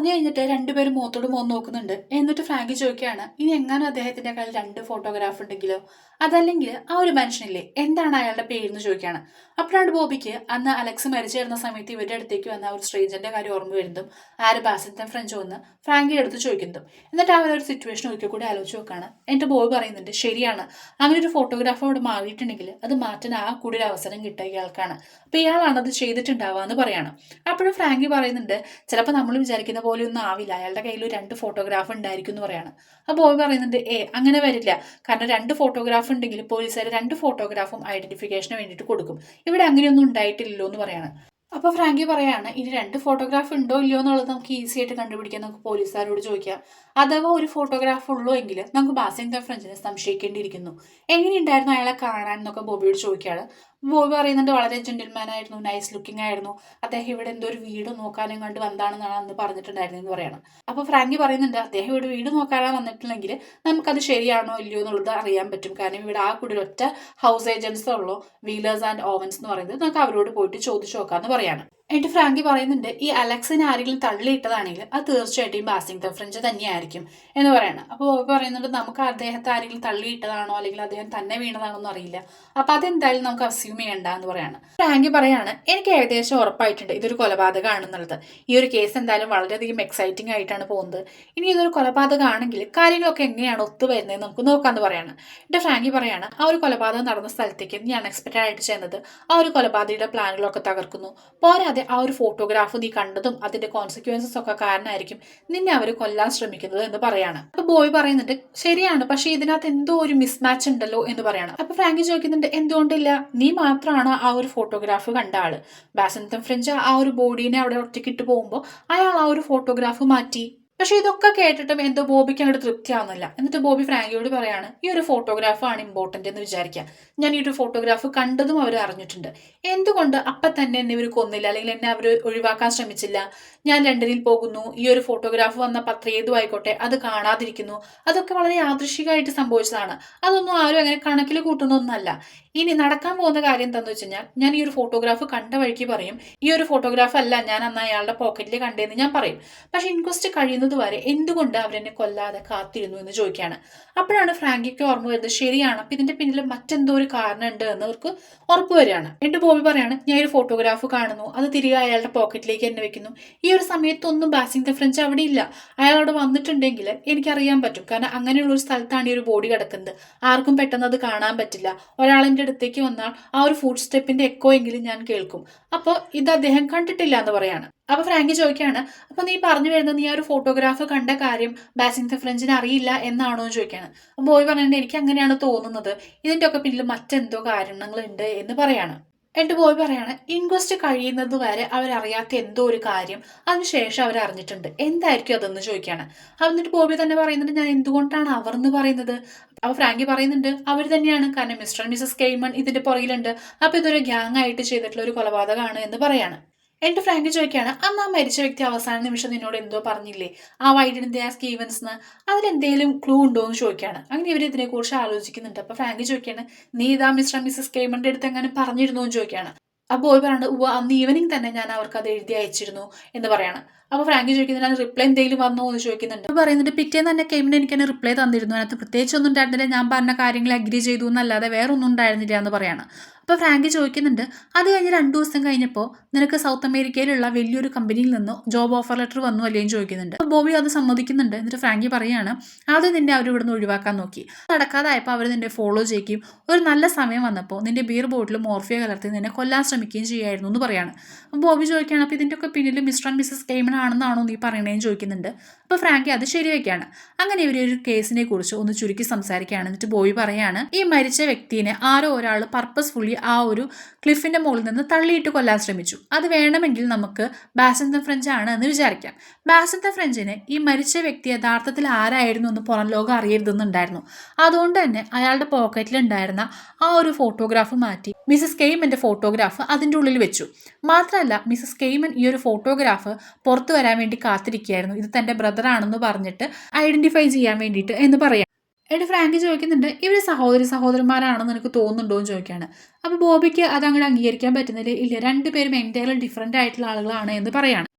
പറഞ്ഞു കഴിഞ്ഞിട്ട് രണ്ടുപേരും മുഖത്തോട് മുഖം നോക്കുന്നുണ്ട്. എന്നിട്ട് ഫ്രാങ്കി ചോദിക്കുകയാണ് ഇനി എങ്ങാനും അദ്ദേഹത്തിന്റെ കയ്യിൽ രണ്ട് ഫോട്ടോഗ്രാഫ് ഉണ്ടെങ്കിലോ? അതല്ലെങ്കിൽ ആ ഒരു മനുഷ്യനില്ലേ എന്താണ് അയാളുടെ പേരെന്ന് ചോദിക്കുകയാണ്. അപ്പോഴാണ് ബോബിക്ക് അന്ന് അലക്സ് മരിച്ചു ചേർന്ന സമയത്ത് ഇവരുടെ അടുത്തേക്ക് വന്ന ഒരു സ്ട്രേഞ്ചറിന്റെ കാര്യം ഓർമ്മ വരുന്നതും ആര് ബാസിത്തൻ ഫ്രഞ്ച് വന്ന് ഫ്രാങ്കിയുടെ അടുത്ത് ചോദിക്കുന്നതും. എന്നിട്ട് അവർ ഒരു സിറ്റുവേഷൻ ഒരിക്കൽ കൂടി ആലോചിച്ച് നോക്കുകയാണ്. എന്നിട്ട് ബോബി പറയുന്നുണ്ട് ശരിയാണ് അങ്ങനെ ഒരു ഫോട്ടോഗ്രാഫർ അവിടെ മാറിയിട്ടുണ്ടെങ്കിൽ അത് മാറ്റാൻ ആ കൂടി ഒരു അവസരം കിട്ടുക ഇയാൾക്കാണ്. അപ്പൊ ഇയാളാണ് അത് ചെയ്തിട്ടുണ്ടാവുക എന്ന് പറയാണ്. അപ്പോഴും ഫ്രാങ്കി പറയുന്നുണ്ട് ചിലപ്പോൾ നമ്മൾ വിചാരിക്കുന്ന പോലെ ഒന്നും ആവില്ല. അയാളുടെ കയ്യിൽ രണ്ട് ഫോട്ടോഗ്രാഫ് ഉണ്ടായിരിക്കും എന്ന് പറയാണ്. അപ്പോൾ ബോബി പറയുന്നുണ്ട് ഏ അങ്ങനെ വരില്ല. കാരണം രണ്ട് ഫോട്ടോഗ്രാഫ് ഉണ്ടെങ്കിൽ പോലീസുകാർ രണ്ട് ഫോട്ടോഗ്രാഫും ഐഡന്റിഫിക്കേഷന് വേണ്ടിയിട്ട് കൊടുക്കും. ഇവിടെ അങ്ങനെയൊന്നും ഉണ്ടായിട്ടില്ലല്ലോ എന്ന് പറയാണ്. അപ്പോൾ ഫ്രാങ്കി പറയാണ് ഇനി രണ്ട് ഫോട്ടോഗ്രാഫ് ഉണ്ടോ ഇല്ലയോ എന്നുള്ളത് നമുക്ക് ഈസി ആയിട്ട് കണ്ടുപിടിക്കാൻ നമുക്ക് പോലീസുകാരോട് ചോദിക്കാം. അഥവാ ഒരു ഫോട്ടോഗ്രാഫ് ഉള്ളൂ എങ്കിൽ നമുക്ക് ബാസിംഗ് ഫ്രഞ്ചിനെ സംശയിക്കേണ്ടിയിരിക്കുന്നു. എങ്ങനെയുണ്ടായിരുന്നു അയാളെ കാണാൻ എന്നൊക്കെ ബോബിയോട് ചോദിക്കുകയാണ്. ബോബി പറയുന്നുണ്ട് വളരെ ജെന്റിൽമാൻ ആയിരുന്നു നൈസ് ലുക്കിംഗ് ആയിരുന്നു. അദ്ദേഹം ഇവിടെ എന്തോ ഒരു വീട് നോക്കാനും കണ്ട് വന്നാണെന്നാണ് അന്ന് പറഞ്ഞിട്ടുണ്ടായിരുന്നത് എന്ന് പറയണം. അപ്പോൾ ഫ്രാങ്കി പറയുന്നുണ്ട് അദ്ദേഹം ഇവിടെ വീട് നോക്കാനാണ് വന്നിട്ടില്ലെങ്കിൽ നമുക്കത് ശരിയാണോ ഇല്ലയോ എന്നുള്ളത് അറിയാൻ പറ്റും. കാരണം ഇവിടെ ആ കൂടി ഒറ്റ ഹൗസ് ഏജൻസ് ഉള്ളൂ വീലേഴ്സ് ആൻഡ് ഓവൻസ് എന്ന് പറയുന്നത്. നമുക്ക് അവരോട് പോയിട്ട് ചോദിച്ചു നോക്കാമെന്ന് പറയാണ്. എന്നിട്ട് ഫ്രാങ്കി പറയുന്നുണ്ട് ഈ അലക്സിനെ ആരെങ്കിലും തള്ളിയിട്ടതാണെങ്കിൽ അത് തീർച്ചയായിട്ടും ബാസിംഗ് ഫ്രഞ്ച് തന്നെയായിരിക്കും എന്ന് പറയണം. അപ്പോൾ ബോബി പറയുന്നുണ്ട് നമുക്ക് അദ്ദേഹത്തെ ആരെങ്കിലും തള്ളിയിട്ടതാണോ അല്ലെങ്കിൽ അദ്ദേഹം തന്നെ വീണതാണോ എന്ന് അറിയില്ല. അപ്പൊ അതെന്തായാലും നമുക്ക് അസ്യൂം ചെയ്യണ്ട എന്ന് പറയാണ്. ഫ്രാങ്കി പറയാണ് എനിക്ക് ഏകദേശം ഉറപ്പായിട്ടുണ്ട് ഇതൊരു കൊലപാതകമാണെന്നുള്ളത്. ഈ ഒരു കേസ് എന്തായാലും വളരെയധികം എക്സൈറ്റിംഗ് ആയിട്ടാണ് പോകുന്നത്. ഇനി ഇതൊരു കൊലപാതകമാണെങ്കിൽ കാര്യങ്ങളൊക്കെ എങ്ങനെയാണ് ഒത്തുവരുന്നത് നമുക്ക് നോക്കാമെന്ന് പറയാണ്. എന്നിട്ട് ഫ്രാങ്കി പറയാണ് ആ ഒരു കൊലപാതകം നടന്ന സ്ഥലത്തേക്ക് നീ അൺഎക്സ്പെക്റ്റഡ് ആയിട്ട് ചെന്നത്. ആ ഒരു കൊലപാതകയുടെ പ്ലാനുകളൊക്കെ തകർക്കുന്നു. പോരാതെ ആ ഒരു ഫോട്ടോഗ്രാഫ് നീ കണ്ടതും അതിന്റെ കോൺസിക്വൻസസ് ഒക്കെ കാരണമായിരിക്കും നിന്നെ അവർ കൊല്ലാൻ ശ്രമിക്കുന്നത് എന്ന് പറയാണ്. അപ്പൊ ബോയ് പറയുന്നുണ്ട് ശരിയാണ് പക്ഷെ ഇതിനകത്ത് എന്തോ ഒരു മിസ്മാച്ച് ഉണ്ടല്ലോ എന്ന് പറയണം. അപ്പൊ ഫ്രാങ്കി ചോദിക്കുന്നുണ്ട് എന്തുകൊണ്ടില്ല? നീ മാത്രമാണ് ആ ഒരു ഫോട്ടോഗ്രാഫ് കണ്ട ആൾ? ബാസന്തം ഫ്രഞ്ച് ആ ഒരു ബോഡീനെ അവിടെ ഒറ്റക്കിട്ട് പോകുമ്പോൾ അയാൾ ആ ഒരു ഫോട്ടോഗ്രാഫ് മാറ്റി. പക്ഷെ ഇതൊക്കെ കേട്ടിട്ടും എന്തോ ബോബിക്ക് അങ്ങോട്ട് തൃപ്തിയാവുന്നില്ല. എന്നിട്ട് ബോബി ഫ്രാങ്കിയോട് പറയാണ് ഈ ഒരു ഫോട്ടോഗ്രാഫ് ആണ് ഇമ്പോർട്ടന്റ് എന്ന് വിചാരിക്കുക ഞാൻ ഈ ഒരു ഫോട്ടോഗ്രാഫ് കണ്ടതും അവർ അറിഞ്ഞിട്ടുണ്ട്. എന്തുകൊണ്ട് അപ്പം തന്നെ എന്നെ ഇവർ കൊന്നില്ല? അല്ലെങ്കിൽ എന്നെ അവർ ഒഴിവാക്കാൻ ശ്രമിച്ചില്ല? ഞാൻ ലണ്ടനിൽ പോകുന്നു. ഈ ഒരു ഫോട്ടോഗ്രാഫ് വന്ന പത്ര ഏതു ആയിക്കോട്ടെ. അത് കാണാതിരിക്കുന്നു. അതൊക്കെ വളരെ യാദൃശികമായിട്ട് സംഭവിച്ചതാണ്. അതൊന്നും ആരും അങ്ങനെ കണക്കിൽ കൂട്ടുന്നൊന്നല്ല. ഇനി നടക്കാൻ പോകുന്ന കാര്യം എന്താണെന്ന് വെച്ച് കഴിഞ്ഞാൽ ഞാൻ ഈ ഒരു ഫോട്ടോഗ്രാഫ് കണ്ട വഴിക്ക് പറയും ഈ ഒരു ഫോട്ടോഗ്രാഫ് അല്ല ഞാൻ അന്ന് അയാളുടെ പോക്കറ്റിൽ കണ്ടേന്ന് ഞാൻ പറയും. പക്ഷെ ഇൻക്വസ്റ്റ് കഴിയുന്നത് വരെ എന്തുകൊണ്ട് അവരെന്നെ കൊല്ലാതെ കാത്തിരുന്നു എന്ന് ചോദിക്കുകയാണ്. അപ്പോഴാണ് ഫ്രാങ്കിക്ക് ഓർമ്മ വരുന്നത് ശരിയാണ് അപ്പൊ ഇതിന്റെ പിന്നിൽ മറ്റെന്തോ ഒരു കാരണം ഉണ്ട് എന്ന് അവർക്ക് ഉറപ്പ് വരികയാണ്. എന്നിട്ട് ബോബി പറയാണ് ഞാൻ ഒരു ഫോട്ടോഗ്രാഫ് കാണുന്നു അത് തിരികെ അയാളുടെ പോക്കറ്റിലേക്ക് എന്നെ വെക്കുന്നു. ഈ ഒരു സമയത്തൊന്നും ബാസിംഗ് ഫ്രഞ്ച് അവിടെ ഇല്ല. അയാൾ അവിടെ വന്നിട്ടുണ്ടെങ്കിൽ എനിക്കറിയാൻ പറ്റും കാരണം അങ്ങനെയുള്ള ഒരു സ്ഥലത്താണ് ഈ ഒരു ബോഡി കിടക്കുന്നത്. ആർക്കും പെട്ടെന്ന് അത് കാണാൻ പറ്റില്ല. ഒരാളിന്റെ അടുത്തേക്ക് വന്നാൽ ആ ഒരു ഫുഡ് സ്റ്റെപ്പിന്റെ എക്കോ എങ്കിലും ഞാൻ കേൾക്കും. അപ്പോൾ ഇത് അദ്ദേഹം കണ്ടിട്ടില്ല എന്ന് പറയാണ്. അപ്പൊ ഫ്രാങ്കി ചോദിക്കുകയാണ് അപ്പൊ നീ പറഞ്ഞു വരുന്നത് നീ ഒരു ഫോട്ടോഗ്രാഫ് കണ്ട കാര്യം ബാസിംഗ് ഫ്രഞ്ചിന് അറിയില്ല എന്നാണോ? എന്ന് ചോദിക്കുകയാണ്. അപ്പൊ ബോയ് പറഞ്ഞിട്ട് എനിക്ക് അങ്ങനെയാണ് തോന്നുന്നത്. ഇതിന്റെ ഒക്കെ പിന്നിൽ മറ്റെന്തോ കാരണങ്ങളുണ്ട് എന്ന് പറയാണ്. എന്റെ ബോയ് പറയാണ് ഇൻക്വസ്റ്റ് കഴിയുന്നത് വരെ അവരറിയാത്ത എന്തോ ഒരു കാര്യം അതിനുശേഷം അവർ അറിഞ്ഞിട്ടുണ്ട് എന്തായിരിക്കും അതെന്ന് ചോദിക്കുകയാണ്. എന്നിട്ട് ബോബി തന്നെ പറയുന്നുണ്ട് ഞാൻ എന്തുകൊണ്ടാണ് അവർ എന്ന് പറയുന്നത്? അപ്പൊ ഫ്രാങ്കി പറയുന്നുണ്ട് അവർ തന്നെയാണ്. കാരണം മിസ്റ്റർ മിസസ് കെയ്മൺ ഇതിന്റെ പുറകിലുണ്ട്. അപ്പൊ ഇതൊരു ഗ്യാങ് ആയിട്ട് ചെയ്തിട്ടുള്ള ഒരു കൊലപാതകമാണ് എന്ന് പറയാണ്. എന്നിട്ട് ഫ്രണ്ട് ചോദിക്കുകയാണ് അന്ന് ആ മരിച്ച വ്യക്തി അവസാന നിമിഷം നിന്നോട് എന്തോ പറഞ്ഞില്ലേ? ആ വൈഡിന്റെ ആ സ്കീവൻസ് എന്ന് ക്ലൂ ഉണ്ടോ എന്ന് ചോദിക്കുകയാണ്. അങ്ങനെ ഇവർ ഇതിനെക്കുറിച്ച് ആലോചിക്കുന്നുണ്ട്. അപ്പൊ ഫ്രാങ്ക് ചോദിക്കുകയാണ് നീ ഇതാ മിസ്റ്റർ മിസസ് കെയ്മന്റെ അടുത്ത് എങ്ങനെ പറഞ്ഞിരുന്നു? എന്ന് ചോദിക്കുകയാണ്. ആ ബോയ് പറയുന്നത് ഉവ അന്ന് ഈവനിങ് തന്നെ ഞാൻ അവർക്ക് അത് എഴുതി അയച്ചിരുന്നു എന്ന് പറയാണ്. അപ്പോൾ ഫ്രാങ്ക് ചോദിക്കുന്നുണ്ട് റിപ്ലൈ എന്തെങ്കിലും വന്നോ? എന്ന് ചോദിക്കുന്നുണ്ട്. അപ്പോൾ പറയുന്നുണ്ട് പിറ്റേന്ന് തന്നെ കെയിമിന് എനിക്ക് തന്നെ റിപ്ലൈ തന്നിരുന്നു. അതിനകത്ത് പ്രത്യേകിച്ച് ഒന്നും ഉണ്ടായിരുന്നില്ല. ഞാൻ പറഞ്ഞ കാര്യങ്ങൾ അഗ്രി ചെയ്തു എന്നല്ലാതെ വേറൊന്നും ഉണ്ടായിരുന്നില്ല എന്ന് പറയാണ്. അപ്പോൾ ഫ്രാങ്ക് ചോദിക്കുന്നുണ്ട് അത് കഴിഞ്ഞ് രണ്ട് ദിവസം കഴിഞ്ഞപ്പോൾ നിനക്ക് സൗത്ത് അമേരിക്കയിലുള്ള വലിയൊരു കമ്പനിയിൽ നിന്ന് ജോബ് ഓഫർ ലെറ്റർ വന്നു അല്ലേന്ന് ചോദിക്കുന്നുണ്ട്. അപ്പോൾ ബോബി അത് സമ്മതിക്കുന്നുണ്ട്. എന്നിട്ട് ഫ്രാങ്കി പറയാണ് ആദ്യം നിന്നെ അവർ ഇവിടുന്ന് ഒഴിവാക്കാൻ നോക്കി. നടക്കാതായപ്പോൾ അവർ നിന്നെ ഫോളോ ചെയ്യുകയും ഒരു നല്ല സമയം വന്നപ്പോൾ നിന്റെ ബിയർ ബോട്ടിൽ മോർഫിയ കലർത്തി നിന്നെ കൊല്ലാൻ ശ്രമിക്കുകയും ചെയ്യായിരുന്നു എന്ന് പറയാണ്. അപ്പോൾ ബോബി ചോദിക്കുകയാണ് അപ്പോൾ ഇതിന്റെ ഒക്കെ പിന്നിൽ മിസ്റ്റർ ആൻഡ് മിസസ് കെയ്മൺ ആണെന്നാണോ നീ പറയണേന്ന് ചോദിക്കുന്നുണ്ട്. അപ്പോൾ ഫ്രാങ്കി അത് ശരിയൊക്കെയാണ് അങ്ങനെ ഇവർ ഒരു കേസിനെ കുറിച്ച് ഒന്ന് ചുരുക്കി സംസാരിക്കുകയാണ്. എന്നിട്ട് ബോബി പറയാണ് ഈ മരിച്ച വ്യക്തിനെ ആരോ ഒരാൾ പർപ്പസ്ഫുള്ളി ആ ഒരു ക്ലിഫിന്റെ മുകളിൽ നിന്ന് തള്ളിയിട്ട് കൊല്ലാൻ ശ്രമിച്ചു. അത് വേണമെങ്കിൽ നമുക്ക് ബാസന്ത ഫ്രഞ്ച് ആണ് എന്ന് വിചാരിക്കാം. ബാസന്ത ഫ്രഞ്ചിന് ഈ മരിച്ച വ്യക്തി യഥാർത്ഥത്തിൽ ആരായിരുന്നു എന്ന് പുറം ലോകം അറിയരുതെന്നുണ്ടായിരുന്നു. അതുകൊണ്ട് തന്നെ അയാളുടെ പോക്കറ്റിൽ ഉണ്ടായിരുന്ന ആ ഒരു ഫോട്ടോഗ്രാഫ് മാറ്റി മിസസ് കെയ്മന്റെ ഫോട്ടോഗ്രാഫ് അതിന്റെ ഉള്ളിൽ വെച്ചു. മാത്രമല്ല മിസസ് കെയ്മൻ ഈ ഒരു ഫോട്ടോഗ്രാഫ് പുറത്തു വരാൻ വേണ്ടി കാത്തിരിക്കുകയായിരുന്നു. ഇത് തന്റെ ബ്രദറാണെന്ന് പറഞ്ഞിട്ട് ഐഡന്റിഫൈ ചെയ്യാൻ വേണ്ടിയിട്ട് എന്ന് പറയാം. എന്നിട്ട് ഫ്രാങ്ക് ചോദിക്കുന്നുണ്ട് ഇവർ സഹോദരി സഹോദരന്മാരാണെന്ന് എനിക്ക് തോന്നുന്നുണ്ടോ? എന്ന് ചോദിക്കുകയാണ്. അപ്പോൾ ബോബിക്ക് അത് അങ്ങനെ അംഗീകരിക്കാൻ പറ്റുന്നില്ല. ഇല്ല രണ്ടുപേരും എന്റയർലി ഡിഫറെന്റ് ആയിട്ടുള്ള ആളുകളാണ് എന്ന് പറയാണ്.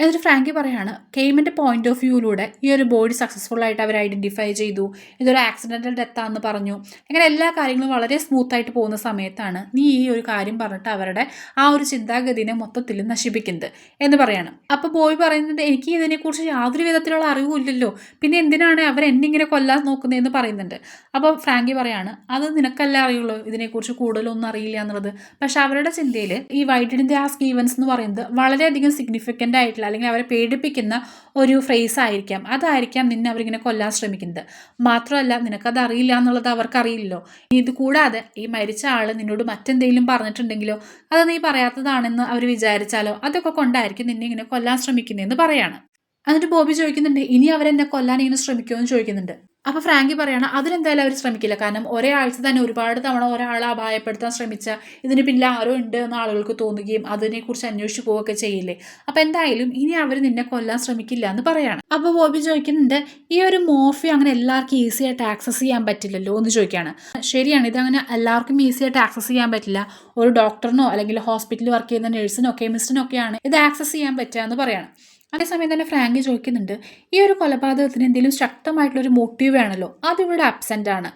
എന്നിട്ട് ഫ്രാങ്കി പറയാണ് കെയ്മിന്റെ പോയിന്റ് ഓഫ് വ്യൂയിലൂടെ ഈ ഒരു ബോഡി സക്സസ്ഫുൾ ആയിട്ട് അവർ ഐഡന്റിഫൈ ചെയ്തു. ഇതൊരു ആക്സിഡന്റൽ ഡെത്താന്ന് പറഞ്ഞു. അങ്ങനെ എല്ലാ കാര്യങ്ങളും വളരെ സ്മൂത്തായിട്ട് പോകുന്ന സമയത്താണ് നീ ഈ ഒരു കാര്യം പറഞ്ഞിട്ട് അവരുടെ ആ ഒരു ചിന്താഗതിനെ മൊത്തത്തിൽ നശിപ്പിക്കുന്നത് എന്ന് പറയാണ്. അപ്പോൾ ബോയ് പറയുന്നത് എനിക്ക് ഇതിനെക്കുറിച്ച് യാതൊരു വിധത്തിലുള്ള അറിവുമില്ലല്ലോ പിന്നെ എന്തിനാണ് അവർ എന്നെ ഇങ്ങനെ കൊല്ലാൻ നോക്കുന്നതെന്ന് പറയുന്നുണ്ട്? അപ്പോൾ ഫ്രാങ്കി പറയാണ് അത് നിനക്കല്ല അറിയുള്ളൂ ഇതിനെക്കുറിച്ച് കൂടുതലൊന്നും അറിയില്ല എന്നുള്ളത്. പക്ഷെ അവരുടെ ചിന്തയിൽ ഈ വൈഡിന്റെ ആ സ്കീവൻസ് എന്ന് പറയുന്നത് വളരെയധികം സിഗ്നിഫിക്കന്റ് ആയിട്ടുള്ള അല്ലെങ്കിൽ അവരെ പേടിപ്പിക്കുന്ന ഒരു ഫ്രേസ് ആയിരിക്കാം. അതായിരിക്കാം നിന്നെ അവരിങ്ങനെ കൊല്ലാൻ ശ്രമിക്കുന്നത്. മാത്രമല്ല നിനക്കത് അറിയില്ല എന്നുള്ളത് അവർക്കറിയില്ലല്ലോ. ഇത് കൂടാതെ ഈ മരിച്ച ആൾ നിന്നോട് മറ്റെന്തെങ്കിലും പറഞ്ഞിട്ടുണ്ടെങ്കിലോ അത് നീ പറയാത്തതാണെന്ന് അവർ വിചാരിച്ചാലോ അതൊക്കെ കൊണ്ടായിരിക്കും നിന്നെ ഇങ്ങനെ കൊല്ലാൻ ശ്രമിക്കുന്നതെന്ന് പറയാണ്. എന്നിട്ട് ബോബി ചോദിക്കുന്നുണ്ട് ഇനി അവരെന്നെ കൊല്ലാൻ ഇങ്ങനെ ശ്രമിക്കുമോ എന്ന് ചോദിക്കുന്നുണ്ട്. അപ്പോൾ ഫ്രാങ്കി പറയാണ് അതിനെന്തായാലും അവർ ശ്രമിക്കില്ല. കാരണം ഒരേ ആഴ്ച തന്നെ ഒരുപാട് തവണ ഒരാളെ അപായപ്പെടുത്താൻ ശ്രമിച്ച ഇതിന് പിന്നിൽ ആരോ ഉണ്ട് എന്ന് ആളുകൾക്ക് തോന്നുകയും അതിനെക്കുറിച്ച് അന്വേഷിച്ച് പോവുകയൊക്കെ ചെയ്യില്ലേ? അപ്പോൾ എന്തായാലും ഇനി അവർ നിന്നെ കൊല്ലാൻ ശ്രമിക്കില്ല എന്ന് പറയാണ്. അപ്പോൾ ബോബി ചോദിക്കുന്നുണ്ട് ഈ ഒരു മോഫി അങ്ങനെ എല്ലാവർക്കും ഈസി ആയിട്ട് ആക്സസ് ചെയ്യാൻ പറ്റില്ലല്ലോ എന്ന് ചോദിക്കുകയാണ്. ശരിയാണ് ഇതങ്ങനെ എല്ലാവർക്കും ഈസി ആയിട്ട് ആക്സസ് ചെയ്യാൻ പറ്റില്ല. ഒരു ഡോക്ടറിനോ അല്ലെങ്കിൽ ഹോസ്പിറ്റലിൽ വർക്ക് ചെയ്യുന്ന നഴ്സിനോ കെമിസ്റ്റിനോ ഒക്കെയാണ് ഇത് ആക്സസ് ചെയ്യാൻ പറ്റുക എന്ന് പറയണം. അതേസമയം തന്നെ ഫ്രാങ്കി ചോദിക്കുന്നുണ്ട് ഈ ഒരു കൊലപാതകത്തിന് എന്തെങ്കിലും ശക്തമായിട്ടുള്ളൊരു മോട്ടീവ് വേണമല്ലോ അതിവിടെ അബ്സെന്റ് ആണ്.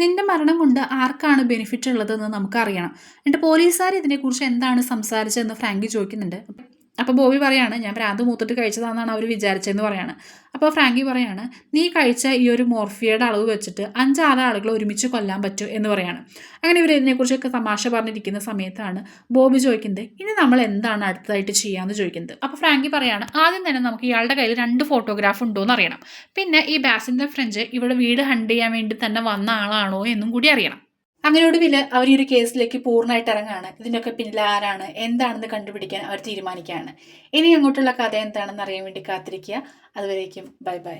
നിന്റെ മരണം കൊണ്ട് ആർക്കാണ് ബെനിഫിറ്റ് ഉള്ളതെന്ന് നമുക്കറിയണം. എന്നിട്ട് പോലീസുകാർ ഇതിനെക്കുറിച്ച് എന്താണ് സംസാരിച്ചതെന്ന് ഫ്രാങ്കി ചോദിക്കുന്നുണ്ട്. അപ്പോൾ ബോബി പറയാണ് ഞാൻ ഭ്രാന്ത് മൂത്തിട്ട് കഴിച്ചതാണെന്നാണ് അവർ വിചാരിച്ചതെന്ന് പറയാണ്. അപ്പോൾ ഫ്രാങ്കി പറയാണ് നീ കഴിച്ച ഈ ഒരു മോർഫിയയുടെ അളവ് വെച്ചിട്ട് അഞ്ചാറ് ആളുകൾ ഒരുമിച്ച് കൊല്ലാൻ പറ്റും എന്ന് പറയാണ്. അങ്ങനെ ഇവർ ഇതിനെക്കുറിച്ചൊക്കെ തമാശ പറഞ്ഞിരിക്കുന്ന സമയത്താണ് ബോബി ചോദിക്കുന്നത് ഇനി നമ്മൾ എന്താണ് അടുത്തതായിട്ട് ചെയ്യാമെന്ന് ചോദിക്കുന്നത്? അപ്പോൾ ഫ്രാങ്കി പറയാണ് ആദ്യം തന്നെ നമുക്ക് ഇയാളുടെ കയ്യിൽ രണ്ട് ഫോട്ടോഗ്രാഫ് ഉണ്ടോ എന്ന് അറിയണം. പിന്നെ ഈ ബാസിന്റെ ഫ്രഞ്ച് ഇവിടെ വീട് ഹണ്ട് ചെയ്യാൻ വേണ്ടി തന്നെ വന്ന ആളാണോ എന്നും കൂടി അറിയണം. അങ്ങനെ ഒടുവിൽ അവർ ഈ ഒരു കേസിലേക്ക് പൂർണമായിട്ട് ഇറങ്ങാണ് ഇതിന്റെയൊക്കെ പിന്നിൽ ആരാണ് എന്താണെന്ന് കണ്ടുപിടിക്കാൻ അവർ തീരുമാനിക്കുകയാണ്. ഇനി അങ്ങോട്ടുള്ള കഥ എന്താണെന്ന് അറിയാൻ വേണ്ടി കാത്തിരിക്കുക. അതുവരേക്കും ബൈ ബൈ.